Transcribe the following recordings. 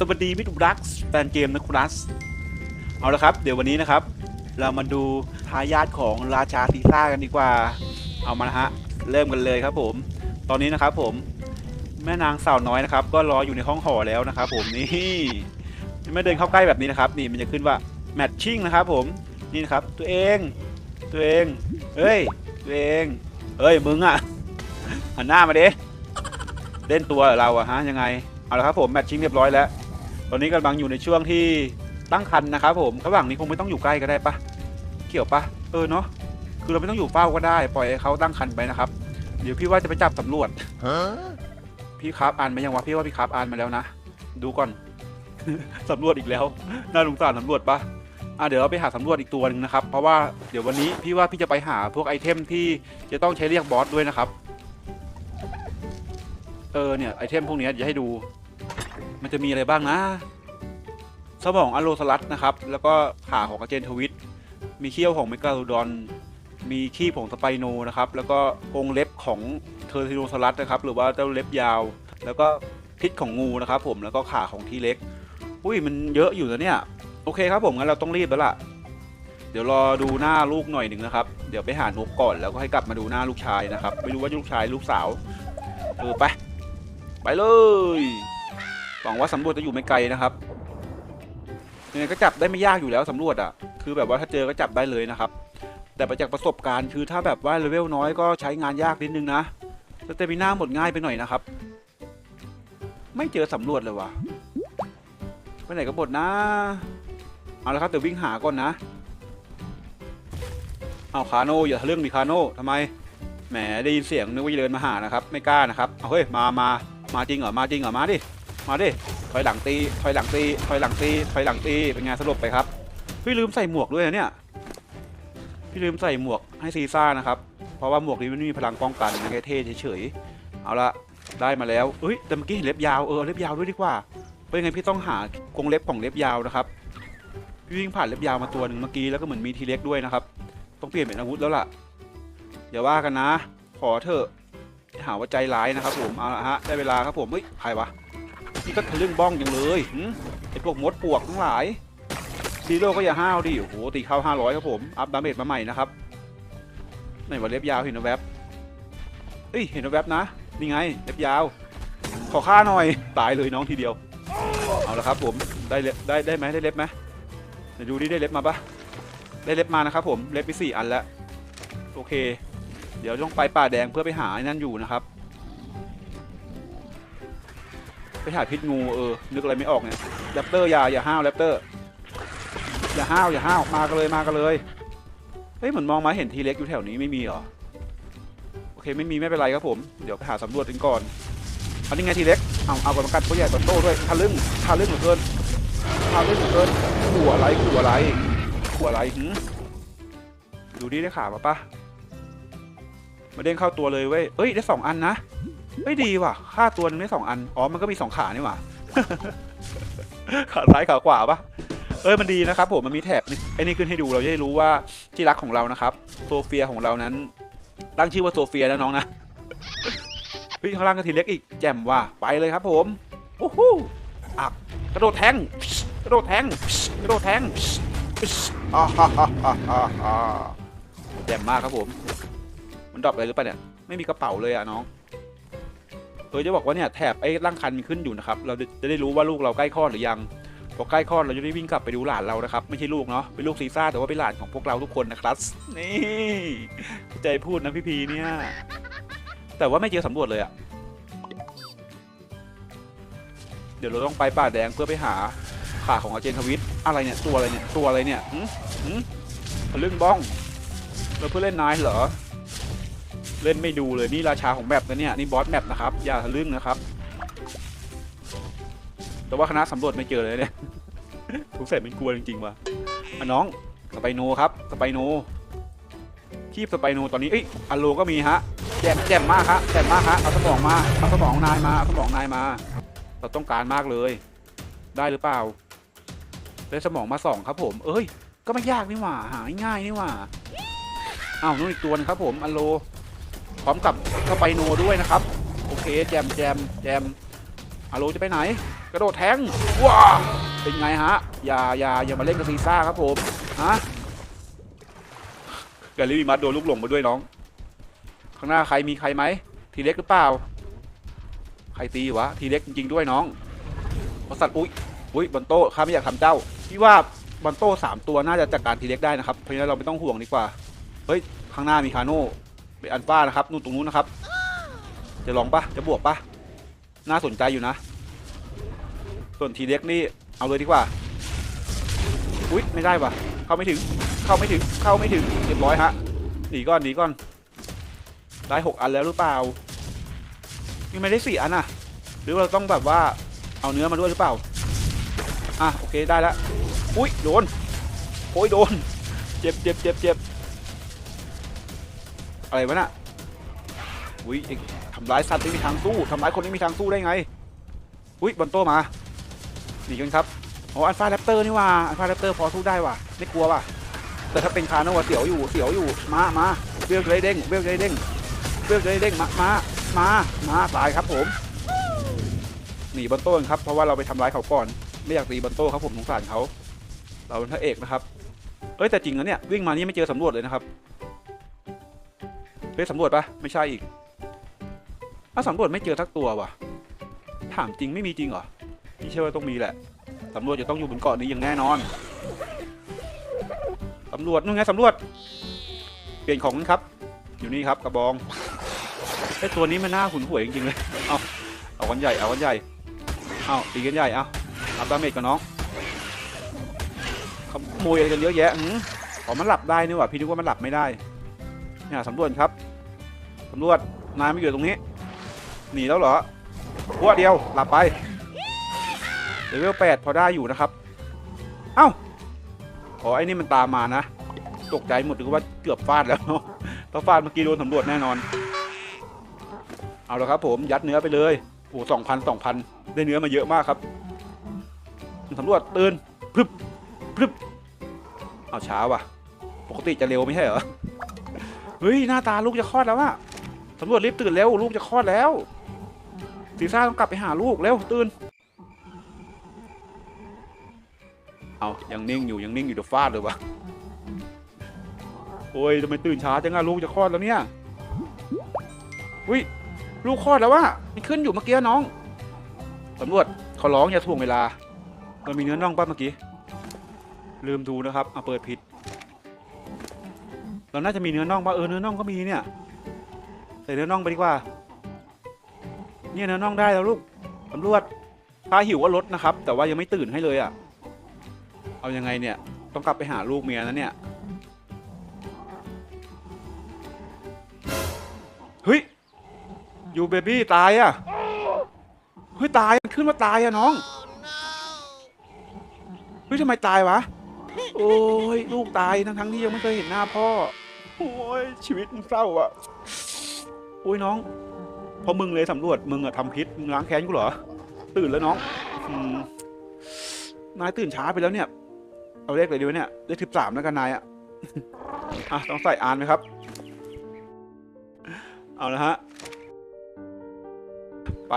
สวัสดีมิตรรักแฟนเกมนะครับเอาละครับ เดี๋ยววันนี้นะครับ เรามาดูทายาทของราชาซีซ่ากันดีกว่า เอามานะฮะ เริ่มกันเลยครับผม ตอนนี้นะครับผม แม่นางสาวน้อยนะครับ ก็รออยู่ในห้องหอแล้วนะครับผมนี่ไม่เดินเข้าใกล้แบบนี้นะครับ นี่มันจะขึ้นว่าแมทชิ่งนะครับผม นี่นะครับ ตัวเอง ตัวเองเฮ้ย ตัวเองเฮ้ย มึงอะหันหน้ามาดิเล่นตัวเรอเราอะฮะยังไง เอาละครับผมแมตช์ชิงเรียบร้อยแล้ว ตอนนี้กำลังอยู่ในช่วงที่ตั้งคันนะครับผมระหว่างนี้คงไม่ต้องอยู่ใกล้ก็ได้ปะเกี่ยวปะเออเนาะคือเราไม่ต้องอยู่เฝ้าก็ได้ปล่อยให้เขาตั้งคันไปนะครับ เดี๋ยวพี่ว่าจะไปจับสำรวจพี่ครับอ่านมายังวะพี่ว่าพี่ครับอ่านมาแล้วนะดูก่อนสำรวจอีกแล้วน่าสงสารสำรวจปะอะเดี๋ยวเราไปหาสำรวจอีกตัวหนึ่งนะครับ เพราะว่าเดี๋ยววันนี้พี่ว่าพี่จะไปหาพวกไอเทมที่จะต้องใช้เรียกบอสด้วยนะครับ เออเนี่ยไอเทมพวกนี้ยเดี๋ยวให้ดู มันจะมีอะไรบ้างนะ สมองอโลสลัดนะครับ แล้วก็ขาของอาเจนทวิต มีเขี้ยวของเมกาโลดอน มีขี้ของสไปโนนะครับ แล้วก็กรงเล็บของเทอร์ทิโนซอรัสนะครับ หรือว่าเจ้าเล็บยาว แล้วก็พิษของงูนะครับ ผม แล้วก็ขาของทีเล็ก อุ้ยมันเยอะอยู่นะเนี่ย โอเคครับผมงั้นเราต้องรีบแล้วล่ะ เดี๋ยวรอดูหน้าลูกหน่อยหนึ่งนะครับ เดี๋ยวไปหานกก่อนแล้วก็ให้กลับมาดูหน้าลูกชายนะครับ ไม่รู้ว่าลูกชายลูกสาว เออไป ไปเลย หวังว่าสำรวจจะอยู่ไม่ไกลนะครับยังไงก็จับได้ไม่ยากอยู่แล้วสำรวจอะ คือแบบว่าถ้าเจอก็จับได้เลยนะครับ แต่ไปจากประสบการณ์คือถ้าแบบว่าเลเวลน้อยก็ใช้งานยากนิดนึงนะสเตมิน่าหมดง่ายไปหน่อยนะครับ ไม่เจอสำรวจเลยว่ะไปไหนก็หมดนะ เอาละครับเดี๋ยววิ่งหาก่อนนะ เอาคาโน่อย่าทะลึ่งดิคาโน่ทำไม แหมได้ยินเสียงนึกว่าจะเดินมาหานะครับ ไม่กล้านะครับ เอาเฮ้ยมามามาจริงเหรอ มาจริงเหรอ มาดิ มาดิถอยหลังตีถอยหลังตีถอยหลังตีถอยหลังตีเป็นไงสลบไปครับพี่ลืมใส่หมวกด้วยนะเนี่ยพี่ลืมใส่หมวกให้ซีซ่านะครับเพราะว่าหมวกนี้มันไม่มีพลังป้องกันนะแค่เท่เฉยๆเอาละได้มาแล้วเอ้ยแต่เมื่อกี้เห็นเล็บยาวเออเล็บยาวด้วยดีกว่าเป็นไงพี่ต้องหากรงเล็บของเล็บยาวนะครับพี่วิ่งผ่านเล็บยาวมาตัวหนึ่งเมื่อกี้แล้วก็เหมือนมีทีเล็กด้วยนะครับ ต้องเปลี่ยนเป็นอาวุธแล้วล่ะอย่าว่ากันนะ ขอเถอะหาว่าใจร้ายนะครับผมเอาละฮะได้เวลาครับผมเฮ้ยใครวะ นี่ก็ทะลึ่งบ้องจังเลยหึไอพวกมดปวกทั้งหลายซีโร่ก็อย่าห้าวดิโอ้โหตีเข้า500ครับผมอัพดาเมจมาใหม่นะครับไหนว่าเล็บยาวเห็นนะแวบเอ้ยเห็นนะแวบนะนี่ไงเล็บยาว ขอค่าหน่อยตายเลยน้องทีเดียวเอาละครับผมได้เล็บได้ได้ไหมได้เล็บไหมเดี๋ยวดูดิได้เล็บมาปะได้เล็บมานะครับผมเล็บไปสี่อันแล้วโอเค เดี๋ยวต้องไปป่าแดงเพื่อไปหาไอ้นั่นอยู่นะครับ ไปหาพิษงูเออ นึกอะไรไม่ออกเนี่ยแรปเตอร์อย่าอย่าห้าวแรปเตอร์ อย่าห้าวอย่าห้าวมากันเลยมากันเลย เฮ้ยเหมือนมองมาเห็นทีเล็กอยู่แถวนี้ไม่มีเหรอ โอเคไม่มีไม่เป็นไรครับผม เดี๋ยวไปหาสำรวจกันก่อนอันนี้ไงทีเล็ก เอาเอากำลังกันตัวใหญ่ตัวโตด้วยทะลึ่งทะลึ่งเหลือเกินทะลึ่งเหลือเกินขู่อะไรขู่อะไรขู่อะไรหืมดูดิได้ขามาปะมาเด้งเข้าตัวเลยเว้ยเอ้ยได้สองอันนะ เฮ้ยดีว่ะค่าตัวหนึงได้สองอัน อ๋อ มันก็มีสองขานี่หว่า ขาซ้ายขาขวาปะเอ้ยมันดีนะครับผมมันมีแถบไอ้นี่ขึ้นให้ดูเราจะได้รู้ว่าที่รักของเรานะครับ โซเฟียของเรานั้น ตั้งชื่อว่าโซเฟียนะน้องนะเฮ้ยข้างล่างก็ทีเล็กอีกแจ่มว่ะไปเลยครับผมโอ้โหอักกระโดดแทงกระโดดแทงกระโดดแทงอ่าฮ่าฮ่าฮ่าฮ่าแจ่มมากครับผม มันดรอปอะไรหรือเปล่าเนี่ยไม่มีกระเป๋าเลยอะน้อง เออจะบอกว่าเนี่ยแถบไอ้ร่างคันมีขึ้นอยู่นะครับ เราจะได้รู้ว่าลูกเราใกล้คลอดหรือยังพอใกล้คลอดเราจะได้วิ่งกลับไปดูหลานเรานะครับ ไม่ใช่ลูกเนาะเป็นลูกซีซ่าแต่ว่าเป็นหลานของพวกเราทุกคนนะครับ นี่ใจพูดนะพี่พีเนี่ย แต่ว่าไม่เจอสำรวจเลยอะเดี๋ยวเราต้องไปป่าแดงเพื่อไปหาขาของอาเจนทวิตอะไรเนี่ยตัวอะไรเนี่ยตัวอะไรเนี่ยหืมหืมลึ่งบ้องเราเพื่อเล่นนายเหรอ เล่นไม่ดูเลยนี่ราชาของแมปนะเนี่ยนี่บอสแมปนะครับอย่าทะลึ่งนะครับ แต่ว่าคณะสำรวจไม่เจอเลยเนี่ยทุกเสร็จเป็นกลัวจริงๆว่ะอะน้องสไปโนครับสไปโนคีบสไปโนตอนนี้เอ้ยอัลโลก็มีฮะแจ่มแจ่มมากฮะแจ่มมากฮะเอาสมองมาเอาสมองนายมาเอาสมองนายมา เราต้องการมากเลย ได้หรือเปล่าได้สมองมาสองครับผม เอ้ย ก็ไม่ยากนี่หว่าหาง่ายๆนี่หว่าอ้าวนู่นอีกตัวนึงครับผมอัลโล พร้อมกับสไปโนด้วยนะครับ โอเคแจมแจมแจมอัลโลจะไปไหน กระโดดแทงว้าเป็นไงฮะ อย่าอย่าอย่ามาเล่นกับซีซ่าครับผมฮะแกลลี่มัดโดนลูกหลงมาด้วยน้อง ข้างหน้าใครมีใครไหม ทีเล็กหรือเปล่า ใครตีวะ ทีเล็กจริงๆด้วยน้องบริษัทอุ้ยอุ้ยบอลโต้ข้าไม่อยากทำเจ้าพี่ว่าบอลโต้สามตัวน่าจะจัดการทีเล็กได้นะครับ เพราะฉะนั้นเราไม่ต้องห่วงดีกว่า เฮ้ย ข้างหน้ามีคาโน่ เป็นอันฟ้านะครับนู่นตรงนู้นนะครับ จะลองปะจะบวกปะน่าสนใจอยู่นะ ส่วนทีเล็กนี่เอาเลยดีกว่าอุ๊ยไม่ได้ปะเข้าไม่ถึง เข้าไม่ถึง เข้าไม่ถึงเรียบร้อยฮะหนีก่อนหนีก่อน ได้หกอันแล้วหรือเปล่านี่ไม่ได้สี่อันอะหรือว่าเราต้องแบบว่าเอาเนื้อมาด้วยหรือเปล่าอะโอเคได้แล้วอุ๊ยโดนโอ้ยโดน เจ็บเจ็บเจ็บเจ็บ อะไรวะน่ะอุ๊ยไอ้ทำร้ายสัตว์ไม่มีทางสู้ทำร้ายคนไม่มีทางสู้ได้ไงอุ๊ยบอลโตมาหนีกันครับอ๋ออัลฟาแรปเตอร์นี่ว่าอัลฟาแรปเตอร์พอสู้ได้ว่ะไม่กลัวว่ะแต่ถ้าเป็นคาโนวะเสียวอยู่เสียวอยู่มามาเบลจะได้เด้งเบลจะได้เด้งเบลจะได้เด้งมามามามาตายครับผมหนีบอลโต้กันครับเพราะว่าเราไปทำร้ายเขาก่อนไม่อยากตีบอลโต้ครับผมสงสารเขาเราเป็นพระเอกนะครับเอ้ยแต่จริงนะเนี่ยวิ่งมานี่ไม่เจอสำรวจเลยนะครับ เฮ้ยสำรวจปะไม่ใช่อีกถ้าสำรวจไม่เจอทักตัวว่ะ ถามจริงไม่มีจริงเหรอพี่เชื่อว่าต้องมีแหละสำรวจจะต้องอยู่บนเกาะนี้อย่างแน่นอนสำรวจนู่นไงสำรวจ เปลี่ยนของครับ อยู่นี่ครับกระบองไอ้ตัวนี้มันน่าหุนหวยจริงๆเลย เอาเอากันใหญ่ เอากันใหญ่ เอาตีกันใหญ่ เอาอัพดาเมจกับน้องขโมยอะไรกันเยอะแยะหืมอ๋อมันหลับได้นี่หว่าพี่นึกว่ามันหลับไม่ได้เนี่ยสำรวจครับำรวจนายไม่อยู่ตรงนี้ หนีแล้วเหรอพวดเดียวหลับไปเลเวลแปดพอได้อยู่นะครับ เอ้าอ๋อไอ้นี่มันตามมานะ ตกใจหมดนึกว่าเกือบฟาดแล้วถ้าฟาดเมื่อกี้โดนสำรวจแน่นอน เอาละครับ ผมยัดเนื้อไปเลยโอ้สองพันสองพันได้เนื้อมาเยอะมากครับสำรวจตื่นพรึบพรึบเอาช้าว่ะ ปกติจะเร็วไม่ใช่เหรอ เฮ้ย หน้าตาลูกจะคลอดแล้วอะ สำรวจรีบตื่นเร็วลูกจะคลอดแล้วซีซ่าต้องกลับไปหาลูกเร็วตื่น เอายังนิ่งอยู่ยังนิ่งอยู่เดี๋ยวฟาดเลยวะโอ้ยทำไมตื่นช้าจังอะลูกจะคลอดแล้วเนี่ยอุ้ยลูกคลอดแล้ววะมันขึ้นอยู่เมื่อกี้น้องตำรวจเขาร้องอย่าถ่วงเวลา มันมีเนื้อน่องป่ะเมื่อกี้ ลืมดูนะครับเอาเปิดผิด เราน่าจะมีเนื้อน่องป่ะเออเนื้อน่องก็มีเนี่ย ใส่เนื้อน่องไปดีกว่า เนี่ยเนื้อน่องได้แล้วลูกตำรวจถ้าหิวก็ลดนะครับ แต่ว่ายังไม่ตื่นให้เลยอะเอายังไงเนี่ย ต้องกลับไปหาลูกเมียนะเนี่ย เฮ้ย ยูเบบี้ตายอะ เฮ้ย ตายมันขึ้นมาตายอะน้อง เฮ้ยทำไมตายวะ โอ้ย ลูกตายทั้งทั้งที่ยังไม่เคยเห็นหน้าพ่อ โอ้ย ชีวิตมันเศร้าอะ อ้ยน้องพราะมึงเลยสำรวจมึงอะทำพิษมึงล้างแค้นกูเหรอ ตื่นแล้วน้องอนายตื่นช้าไปแล้วเนี่ย เอาเลขอะไรดีวะเนี่ยเลขสิบสามแล้วกันนายอะอะต้องใส่อ่านไหมครับ เอาละฮะ ไป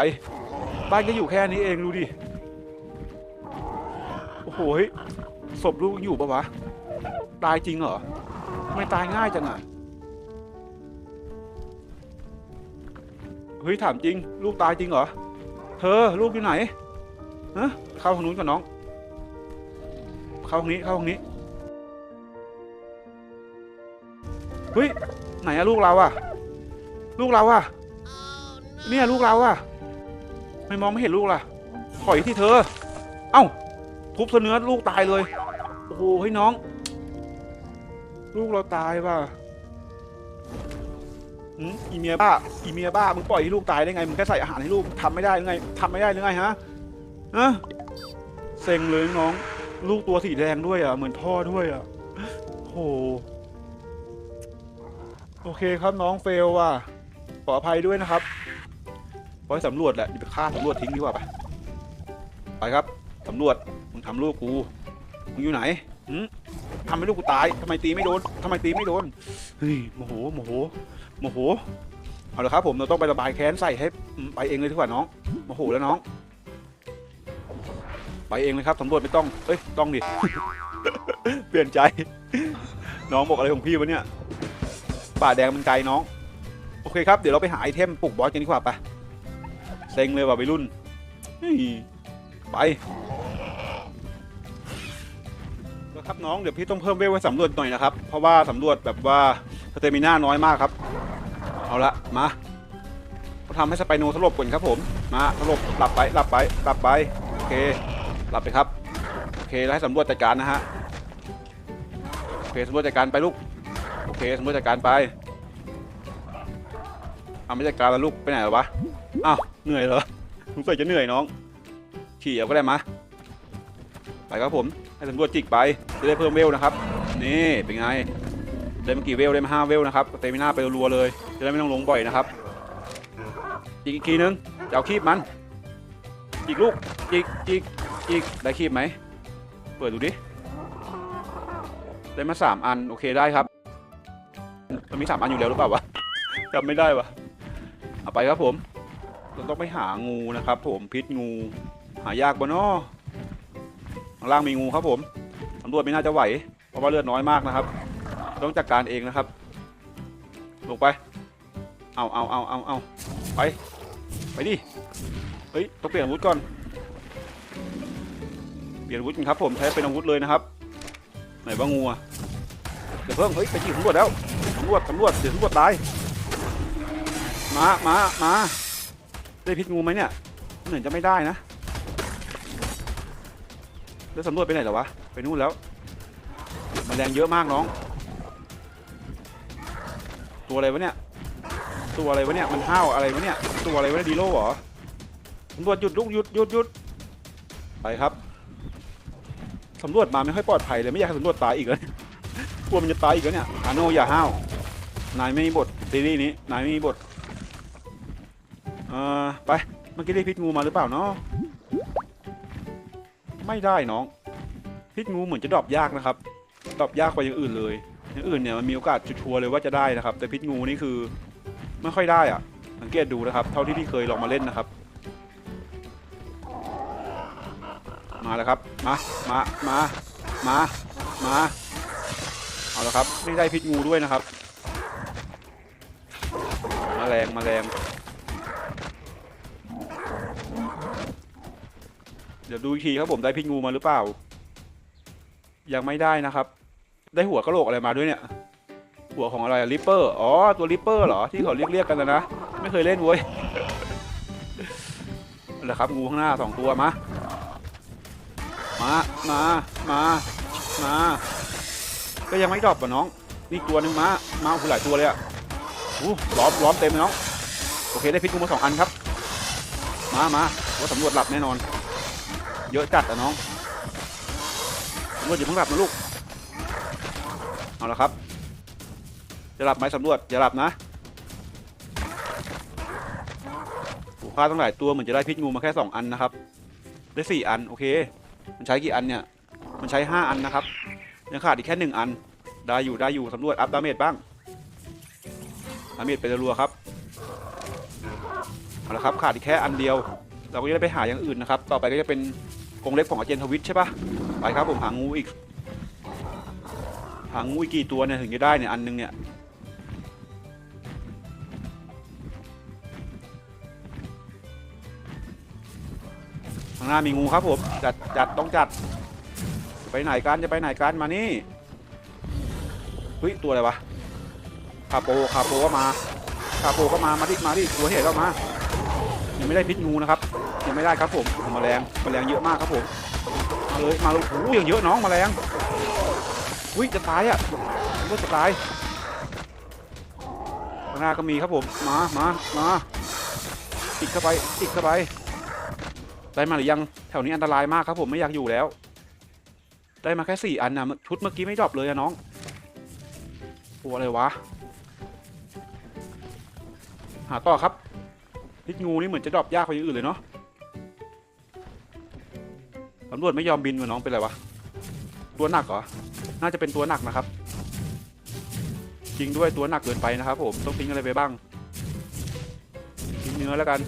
บ้านก็อยู่แค่นี้เองดูดิ โอ้โหศพลูกอยู่ปะวะ ตายจริงเหรอ ไม่ตายง่ายจังอะ ฮ้ยถามจริง ลูกตายจริงเหรอ เธอลูกอยู่ไหนฮะเข้าทางนู้นก่อนน้อง เข้าทางนี้เข้าทางนี้เฮ้ยไหนอะลูกเราอะลูกเราอะเนี่ยลูกเราอะไม่มองไม่เห็นลูกล่ะถอยที่เธอ เอ้าทุบเสเนื้อลูกตายเลย โอ้โหให้ยน้อง ลูกเราตายว่ะ หืมอีเมียบ้า อีเมียบ้า มึงปล่อยให้ลูกตายได้ไง มึงแค่ใส่อาหารให้ลูกทำไม่ได้หรือไงทำไม่ได้หรือไงฮะฮะเซ็งเลยน้อง ลูกตัวสีแดงด้วยอะ เหมือนพ่อด้วยอะโอ้โหโอเคครับน้องเฟลว่ะ ขออภัยด้วยนะครับไว้สำรวจแหละอย่าไปฆ่าสำรวจทิ้งดีกว่าไปไปครับสำรวจ มึงทำลูกกู มึงอยู่ไหนหืมทำให้ลูกกูตายทำไมตีไม่โดนทำไมตีไม่โดน เฮ้ยโมโหโมโห โมโห เอาละครับผมเราต้องไประบายแค้นใส่ให้ไปเองเลยดีกว่าน้องโมโหแล้วน้อง ไปเองเลยครับสำรวจไม่ต้องเอ้ยต้องดิเปลี่ยนใจ น้องบอกอะไรของพี่วะเนี่ยป่าแดงมันไกลน้อง โอเคครับ เดี๋ยวเราไปหาไอเทมปลุกบอสกันดีกว่าไปะเซ็งเลยว่ะวัยรุ่นไปครับน้องเดี๋ยวพี่ต้องเพิ่มเวลไว้สำรวจหน่อยนะครับ เพราะว่าสำรวจแบบว่าสเตมิน่าน้อยมากครับ เอาละมาเราทำให้สไปโนสลบก่อนครับผมมาสลบหลับไปหลับไปหลับไปโอเคหลับไปครับโอเคแล้วให้สำรวจจัดการนะฮะโอเคสำรวจจัดการไปลูกโอเคสำรวจจัดการไปเอาไม่จัดการแล้วลูกไปไหนหรอวะอ้าวเหนื่อยเหรอสงสัยจะเหนื่อยน้องขี่เอาก็ได้มาไปครับผมให้สำรวจจิกไปจะได้เพิ่มเวลนะครับ นี่เป็นไง ได้มากี่เวลได้มาห้าเวลนะครับเตมิน่าไปรัวเลยจะได้ไม่ต้องลงบ่อยนะครับอีกอีกทีนึงจะเอาคีบมันอีกลูกอีกอีกอีกได้คีบไหมเปิดดูดิได้มาสามอันโอเคได้ครับมันมีสามอันอยู่แล้วหรือเปล่าวะจำไม่ได้วะเอาไปครับผมเราต้องไปหางูนะครับ ผมพิษงูหายากบนอ้อข้างล่างมีงูครับผมตำรวจไม่น่าจะไหวเพราะว่าเลือดน้อยมากนะครับ ต้องจัดการเองนะครับ ลงไป เอาเอาเอาเอาเอาไป ไปดิ เฮ้ย ต้องเปลี่ยนอาวุธก่อน เปลี่ยนอาวุธกันครับ ผมใช้เป็นอาวุธเลยนะครับ ไหนว่างูอะเดี๋ยวเพิ่งเฮ้ย ไปจีบตำรวจแล้วตำรวจตำรวจเดี๋ยวตำรวจตายมามามาได้พิษงูไหมเนี่ย เหมือนจะไม่ได้นะ แล้วสำรวจไปไหนหรอวะ ไปนู่นแล้วมแมลงเยอะมากน้อง ตัวอะไรวะเนี่ย ตัวอะไรวะเนี่ย มันห้าวอะไรวะเนี่ย ตัวอะไรวะเนี่ยดีโลเหรอสำรวจหยุดลุกหยุดหยุดหยุดไปครับสำรวจมาไม่ค่อยปลอดภัยเลยไม่อยากให้สำรวจตายอีกเลยกลัวมันจะตายอีกแล้วเนี่ยอาโนอย่าห้าวนายไม่มีบทซีรีส์นี้นายไม่มีบทเอ่อไปเมื่อกี้ได้พิษงูมาหรือเปล่าเนาะไม่ได้น้อง พิษงูเหมือนจะดรอปยากนะครับดรอปยากกว่าอย่างอื่นเลย อย่างอื่นเนี่ยมันมีโอกาสชัวร์เลยว่าจะได้นะครับ แต่พิษงูนี่คือไม่ค่อยได้อะสังเกตดูนะครับ เท่าที่พี่เคยลองมาเล่นนะครับ มาแล้วครับมามามามามาเอาละครับไม่ได้พิษงูด้วยนะครับมาแรงมาแรงเดี๋ยวดูอีกทีครับผมได้พิษงูมาหรือเปล่า ยังไม่ได้นะครับ ได้หัวกะโหลกอะไรมาด้วยเนี่ย หัวของอะไรลิปเปอร์อ๋อตัวลิปเปอร์เหรอที่เขาเรียกเรียกกันนะนะไม่เคยเล่นเว้ยแหละครับงูข้างหน้าสองตัวมามามามามาก็ยังไม่ดรอปป่ะน้อง นี่ตัวหนึ่งมามาโอ้โหลายตัวเลยอะอู้ล้อมล้อมเต็มเลยน้องโอเคได้พิษงูมาสองอันครับ มามาว่าสำรวจหลับแน่นอน เยอะจัดอะน้องสำรวจอย่าเพิ่งหลับนะลูก เอาละครับจะหลับไหมสำรวจอย่าหลับนะผูกค่าตั้งหลายตัวเหมือนจะได้พิษงูมาแค่สองอันนะครับ ได้สี่อันโอเค มันใช้กี่อันเนี่ย มันใช้ห้าอันนะครับยังขาดอีกแค่หนึ่งอัน ได้อยู่ได้อยู่สำรวจอัพดาเมจบ้างดาเมจไปรัวครับเอาละครับขาดอีกแค่อันเดียว เราก็จะได้ไปหาอย่างอื่นนะครับ ต่อไปก็จะเป็นกรงเล็บของอาเจนทวิตใช่ปะไปครับผมหางูอีก หางูอีกกี่ตัวเนี่ยถึงจะได้เนี่ยอันนึงเนี่ยข้างหน้ามีงูครับผมจัดจัดต้องจัดไปไหนกันจะไปไหนกันมานี่เฮ้ยตัวอะไรวะคาโปคาโปก็มาคาโปก็มามาดิมาดิตัวเห็นก็มายังไม่ได้พิษงูนะครับยังไม่ได้ครับผมมาแรงมลงแมลงเยอะมากครับผมมาเลยมาเลยโอ้โหอย่างเยอะน้องแมลง อุ้ยจะตายอะว่าจะตายข้างหน้าก็มีครับผมมามามาติดเข้าไปติดเข้าไปได้มาหรือยังแถวนี้อันตรายมากครับผมไม่อยากอยู่แล้ว ได้มาแค่สี่อันนะชุดเมื่อกี้ไม่ดรอปเลยอะน้องตัวอะไรวะหาต่อครับพิษงูนี่เหมือนจะดรอปยากกว่าอย่างอื่นเลยเนาะตำรวจไม่ยอมบินวะน้องเป็นไรวะ ตัวหนักเหรอ น่าจะเป็นตัวหนักนะครับ จริงด้วยตัวหนักเกินไปนะครับ ผม ต้องทิ้งอะไรไปบ้าง ทิ้งเนื้อแล้วกัน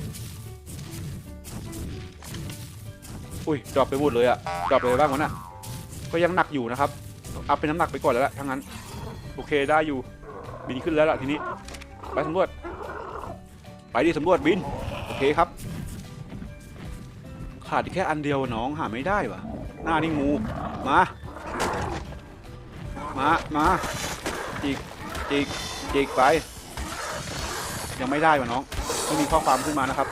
อุ้ยดรอปไปหมดเลยอะดรอปไปบ้างวะน่ะ ก็ยังหนักอยู่นะครับ อัพเป็นน้ำหนักไปก่อนแล้วละทั้งนั้น โอเคได้อยู่ บินขึ้นแล้วล่ะทีนี้ ไปสำรวจ ไปดิสำรวจบิน โอเคครับ ขาดแค่อันเดียวน้องหาไม่ได้วะหน้านี่งู มา มามาจิกจิกจิกไป ยังไม่ได้วะน้องไม่มีข้อความขึ้นมานะครับ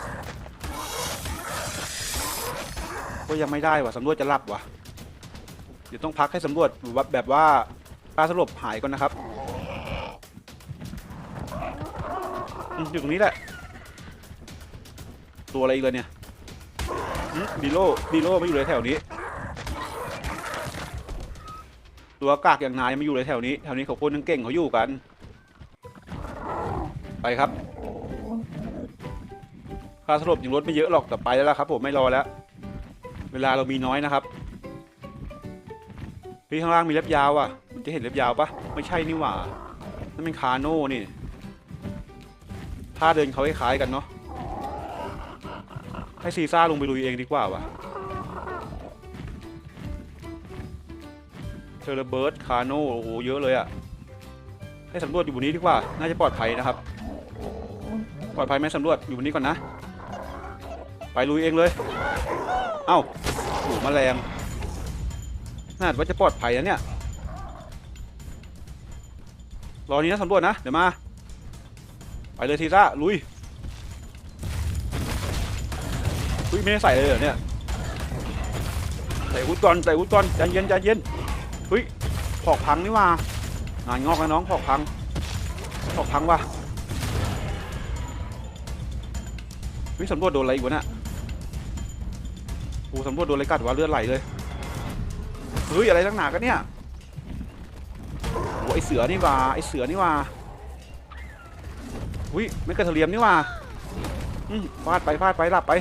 ก็ยังไม่ได้วะสำรวจจะหลับวะเดี๋ยวต้องพักให้สำรวจแบบแบบว่าป้าสลบหายก่อนนะครับอืมอยู่ตรงนี้แหละ ตัวอะไรอีกเลยเนี่ยบีโลบีโลไม่อยู่เลยแถวนี้ ตัวกากอย่างนายไม่อยู่เลยแถวนี้แถวนี้เขาคนนึงเก่งเขาอยู่กัน ไปครับค่าสลบยังลดไม่เยอะหรอกแต่ไปแล้วล่ะครับ ผมไม่รอแล้ว เวลาเรามีน้อยนะครับพี่ข้างล่างมีเล็บยาวอะมันจะเห็นเล็บยาวปะไม่ใช่นี่หว่านั่นเป็นคาโน่นี่ท่าเดินเขาคล้ายๆกันเนาะให้ซีซ่าลงไปลุยเองดีกว่าวะเทเลเบิร์ดคาโน่โอ้โหเยอะเลยอะให้สำรวจอยู่บนนี้ดีกว่า น่าจะปลอดภัยนะครับ ปลอดภัยไหมสำรวจอยู่บนนี้ก่อนนะ ไปลุยเองเลย เอ้าโอ้โหแมลงน่าว่าจะปลอดภัยนะเนี่ย รอนี้นะสำรวจนะ เดี๋ยวมา ไปเลยทีซ่าลุยอุ้ยไม่ได้ใส่เลยเหรอเนี่ยใส่อาวุธก่อนใส่อาวุธก่อนใจเย็นใจเย็น เฮ้ยผอกพังนี่ว่างานงอกนะน้องผอกพังผอกพังว่ะเฮ้ยสำรวจโดนอะไรอีกวะเนี่ยโอ้สำรวจโดนอะไรกัดวะเลือดไหลเลยเฮ้ยอะไรตั้งหนากันเนี่ยโอ้ไอเสือนี่ว่าไอเสือนี่ว่าอุ้ยไม่กระเทเลียมนี่ว่าอืมฟาดไปฟาดไปหลับไป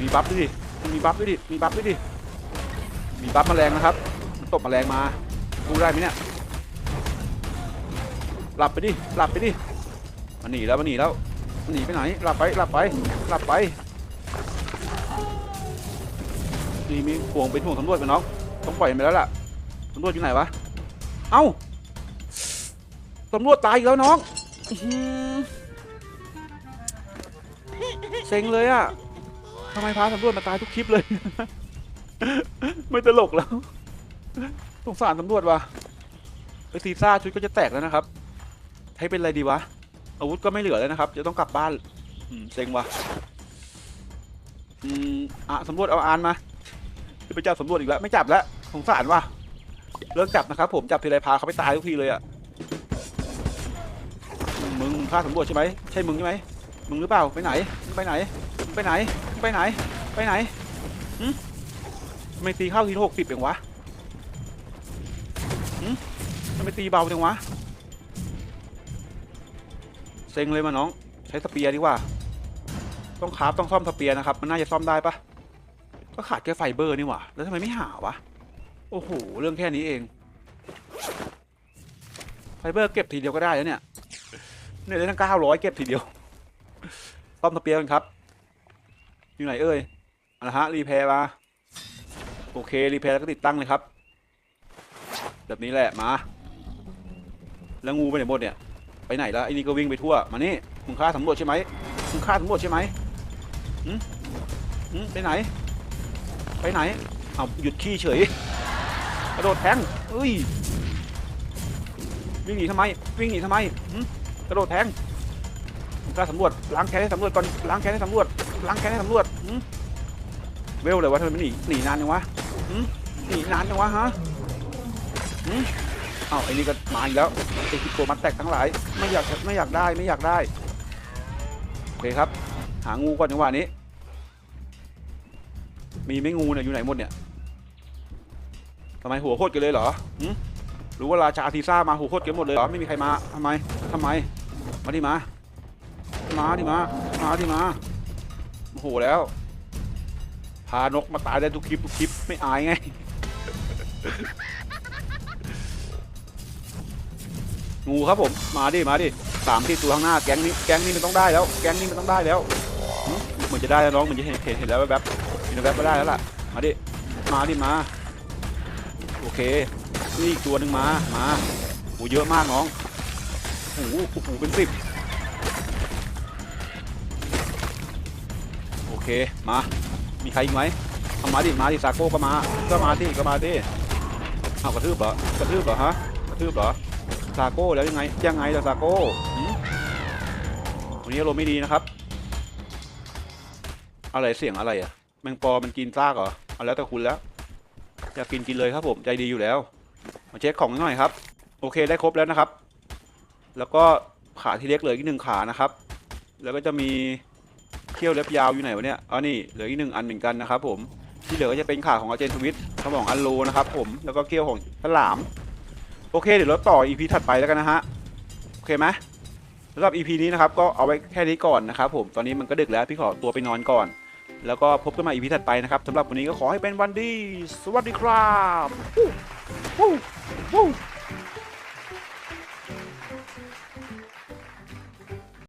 มีบัฟด้วยดิมีบัฟด้วยดิมีบัฟด้วยดิมีบัฟแมลงนะครับ ตบแมลงมาดูได้ไหมเนี่ยหลับไปดิหลับไปดิมันหนีแล้วมันหนีแล้วมันหนีไปไหนหลับไปหลับไปหลับไปนี่มีห่วงเป็นห่วงตำรวจกันน้องต้องปล่อยไปแล้วล่ะตำรวจอยู่ไหนวะเอ้าตำรวจตายอีกแล้วน้องเซ็งเลยอะทำไมพาสำรวจมาตายทุกคลิปเลย ไม่ตลกแล้ว สงสารตำรวจว่ะไอซีซ่าชุดก็จะแตกแล้วนะครับ ให้เป็นอะไรดีวะ อาวุธก็ไม่เหลือแล้วนะครับ จะต้องกลับบ้านอืมเซ็งว่ะอืมอะสำรวจเอาอานมาจะไปจับสำรวจอีกแล้วไม่จับแล้วสงสารว่ะเลิกจับนะครับ ผมจับทีไรพาเขาไปตายทุกทีเลยอะมึงพาสำรวจใช่ไหมใช่มึงใช่ไหมมึงหรือเปล่าไปไหนไปไหนไปไหนไปไหนไปไหนหึทำไมตีเข้าทีหกสิบเองวะ ไมตีเบาจังวะ เซ็งเลยมาน้อง ใช้สเปียร์ดีกว่า ต้องคราฟต้องซ่อมสเปียร์นะครับ มันน่าจะซ่อมได้ปะก็ขาดแค่ไฟเบอร์นี่หว่า แล้วทำไมไม่หาวะ โอ้โห เรื่องแค่นี้เอง ไฟเบอร์เก็บทีเดียวก็ได้แล้วเนี่ย เนี่ยได้ตั้งเก้าร้อยเก็บทีเดียว ซ่อมสเปียร์กันครับ อยู่ไหนเอ่ยอะละฮะ รีแพร์มา โอเค รีแพร์แล้วก็ติดตั้งเลยครับ แบบนี้แหละ มา แล้วงูไปไหนหมดเนี่ย ไปไหนแล้วไอ้นี่ก็วิ่งไปทั่ว มานี่มึงฆ่าสำรวจใช่ไหมมึงฆ่าสำรวจใช่ไหมหืมหืมไปไหน ไปไหน เอาหยุดขี้เฉย กระโดดแทงเอ้ย วิ่งหนีทำไม วิ่งหนีทำไมหืมกระโดดแทงกล้าสำรวจ ล้างแค้นให้สำรวจก่อน ล้างแค้นให้สำรวจ ล้างแค้นให้สำรวจหืมเวลเลยวะทำไมมันหนี หนีนานจังวะหืมหนีนานจังวะฮะหืม อ้าวไอ้นี่ก็มาอีกแล้วไอ้ที่โกมัดแตกทั้งหลายไม่อยากไม่อยากได้ไม่อยากได้โอเคครับ หางูก่อนจังหวะนี้ มีไม่งูเนี่ยอยู่ไหนหมดเนี่ยทำไมหัวโคตรกันเลยเหรอหรู้ว่าราชาทีซ่ามาหัวโคตรกันหมดเลยเหรอไม่มีใครมาทำไมทำไมมาดิมา มาดิมา มาดิมาโอ้โหแล้ว พานกมาตายได้ทุกคลิปทุกคลิปไม่อายไง งูครับผมมาดิมาดิสามที่ตัวข้างหน้าแก๊งนี้แก๊งนี้มันต้องได้แล้ว แก๊งนี้มันต้องได้แล้วเหมือนจะได้แล้วน้องเหมือนจะเห็นเห็นเห็นแล้วแบบเห็นแบบก็ได้แล้วล่ะมมาดิมาดิมาโอเคนี่อีกตัวหนึ่งมามาโอ้เยอะมากน้องโอ้โหโอ้โหเป็นสิบโอเคมามีใครอีกไหมเอามาดิมาดิซาโก้ก็มาก็มาดิก็มาดิเอากระทืบเหรอกระทืบเหรอฮะกระทืบเหรอ ซาโก้แล้วยังไงยังไงล่ะซาโก้หืมวันนี้อารมณ์ไม่ดีนะครับ อะไรเสียงอะไรอะแมงปอมันกินซากเหรอเอาแล้วแต่คุณแล้วอยากกินกินเลยครับผมใจดีอยู่แล้ว มาเช็คของหน่อยครับ โอเคได้ครบแล้วนะครับ แล้วก็ขาที่เล็กเหลืออีกหนึ่งขานะครับ แล้วก็จะมีเขี้ยวเล็บยาวอยู่ไหนวะเนี่ยอ๋อนี่เหลืออีกหนึ่งอันเหมือนกันนะครับ ผมที่เหลือก็จะเป็นขาของอาเจนทวิตสมองอันโลนะครับ ผมแล้วก็เขี้ยวของฉลาม โอเคเดี๋ยวเราต่อ EP ถัดไปแล้วกันนะฮะ โอเคไหมสำหรับ EP นี้นะครับก็เอาไว้แค่นี้ก่อนนะครับผม ตอนนี้มันก็ดึกแล้วพี่ขอตัวไปนอนก่อน แล้วก็พบกันใหม่ EP ถัดไปนะครับสำหรับวันนี้ก็ขอให้เป็นวันดี สวัสดีครับ